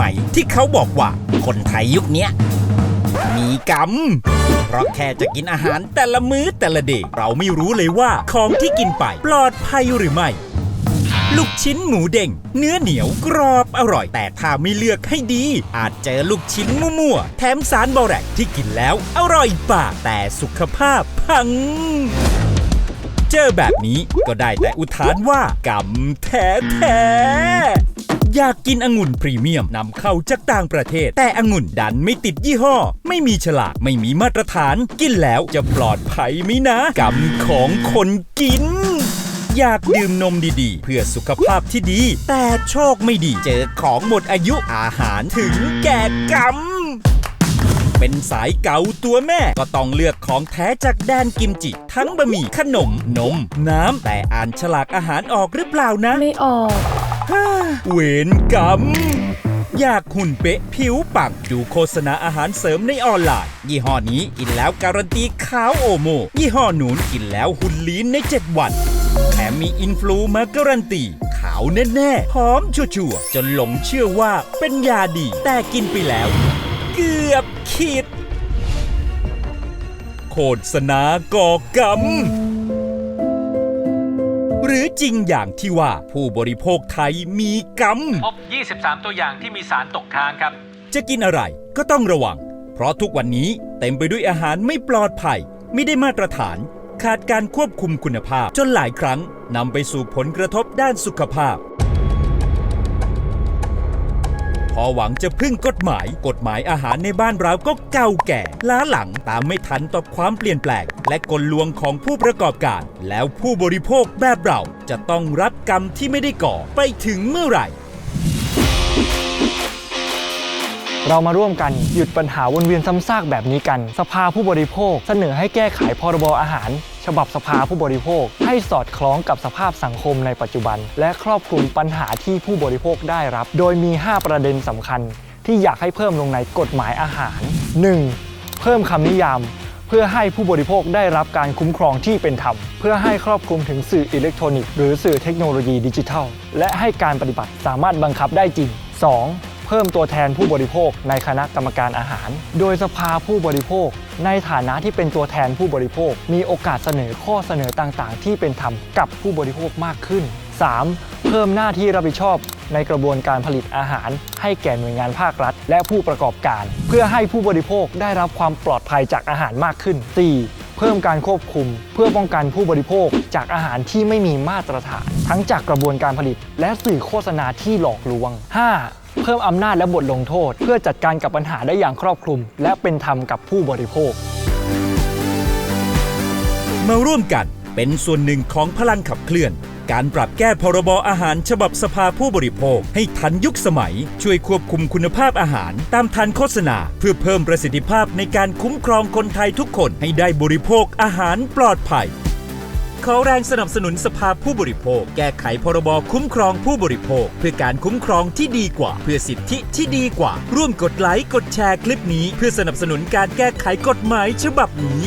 มัยที่เขาบอกว่า คนไทยยุคนี้มีกรรม เพราะแค่จะกินอาหารแต่ละมื้อแต่ละเดยเราไม่รู้เลยว่าของที่กินไปปลอดภัยหรือไม่ ลูกชิ้นหมูเด้งเนื้อเหนียวกรอบอร่อย แต่ถ้าไม่เลือกให้ดี อาจเจอลูกชิ้นมั่วๆแถมสารบอแรกที่กินแล้วอร่อยปากแต่สุขภาพพังเจอแบบนี้ก็ได้แต่อุทานว่ากรรมแท้แท้ อยากกินองุ่นพรีเมียมนำเข้าจากต่างประเทศ แต่องุ่นดันไม่ติดยี่ห้อ ไม่มีฉลากไม่มีมาตรฐาน กินแล้วจะปลอดภัยไหมนะกรรมของคนกินอยากดื่มนมดีๆ เพื่อสุขภาพที่ดี แต่โชคไม่ดีเจอของหมดอายุอาหารถึงแก่กรรม เป็นสายเก๋าตัวแม่ก็ต้องเลือกของแท้จากแดนกิมจิ ทั้งบะหมี่ขนม นม น้ำ แต่อ่านฉลากอาหารออกหรือเปล่านะ ไม่ออก เวรกรรม อยากหุ่นเป๊ะผิวปังดูโฆษณาอาหารเสริมในออนไลน์ ยี่ห้อนี้กินแล้วการันตีขาวโอโม ยี่ห้อหนูนกินแล้วหุ่นลีนใน 7 วันแถมมีอินฟลูมาการันตี ขาวแน่ๆหอมชัวร์ๆจนหลงเชื่อว่าเป็นยาดี แต่กินไปแล้ว เกือบขีดโฆษณาก่อกรรม รือจริงอย่างที่ว่าผู้บริโภคไทยมีกรรม พบ 23 ตัวอย่างที่มีสารตกค้างครับ จะกินอะไรก็ต้องระวัง เพราะทุกวันนี้เต็มไปด้วยอาหารไม่ปลอดภัย ไม่ได้มาตรฐาน ขาดการควบคุมคุณภาพ จนหลายครั้งนำไปสู่ผลกระทบด้านสุขภาพ อหวังจะพึ่งกฎหมาย กฎหมายอาหารในบ้านเราก็เก่าแก่ ล้าหลังตามไม่ทันต่อความเปลี่ยนแปลง และกลลวงของผู้ประกอบการ แล้วผู้บริโภคแบบเราจะต้องรับกรรมที่ไม่ได้ก่อไปถึงเมื่อไหร่ เรามาร่วมกันหยุดปัญหาวนเวียนซ้ำซากแบบนี้กัน สภาผู้บริโภค เสนอให้แก้ไขพรบอาหาร ฉบับสภาผู้บริโภค ให้สอดคล้องกับสภาพสังคมในปัจจุบัน และครอบคลุมปัญหาที่ผู้บริโภคได้รับ โดยมี 5 ประเด็นสำคัญ ที่อยากให้เพิ่มลงในกฎหมายอาหาร 1. เพิ่มคำนิยามเพื่อให้ผู้บริโภคได้รับการคุ้มครองที่เป็นธรรม เพื่อให้ครอบคลุมถึงสื่ออิเล็กทรอนิกส์หรือสื่อเทคโนโลยีดิจิทัล และให้การปฏิบัติสามารถบังคับได้จริง 2. เพิ่มตัวแทนผู้บริโภคในคณะกรรมการอาหาร โดยสภาผู้บริโภค ในฐานะที่เป็นตัวแทนผู้บริโภค มีโอกาสเสนอข้อเสนอต่างๆ ที่เป็นธรรมกับผู้บริโภคมากขึ้น 3. เพิ่มหน้าที่รับผิดชอบในกระบวนการผลิตอาหาร ให้แก่หน่วยงานภาครัฐ และผู้ประกอบการ เพื่อให้ผู้บริโภคได้รับความปลอดภัยจากอาหารมากขึ้น 4. เพิ่มการควบคุม เพื่อป้องกันผู้บริโภคจากอาหารที่ไม่มีมาตรฐาน ทั้งจากกระบวนการผลิต และสื่อโฆษณาที่หลอกลวง 5. เพิ่มอำนาจและบทลงโทษ เพื่อจัดการกับปัญหาได้อย่างครอบคลุม และเป็นธรรมกับผู้บริโภค มาร่วมกัน เป็นส่วนหนึ่งของพลังขับเคลื่อน การปรับแก้พรบอาหารฉบับสภาผู้บริโภค ให้ทันยุคสมัย ช่วยควบคุมคุณภาพอาหาร ตามทันโฆษณา เพื่อเพิ่มประสิทธิภาพในการคุ้มครองคนไทยทุกคนให้ได้บริโภคอาหารปลอดภัยขอแรงสนับสนุนสภาผู้บริโภค แก้ไขพรบคุ้มครองผู้บริโภค เพื่อการคุ้มครองที่ดีกว่า เพื่อสิทธิที่ดีกว่า ร่วมกดไลค์กดแชร์คลิปนี้ เพื่อสนับสนุนการแก้ไขกฎหมายฉบับนี้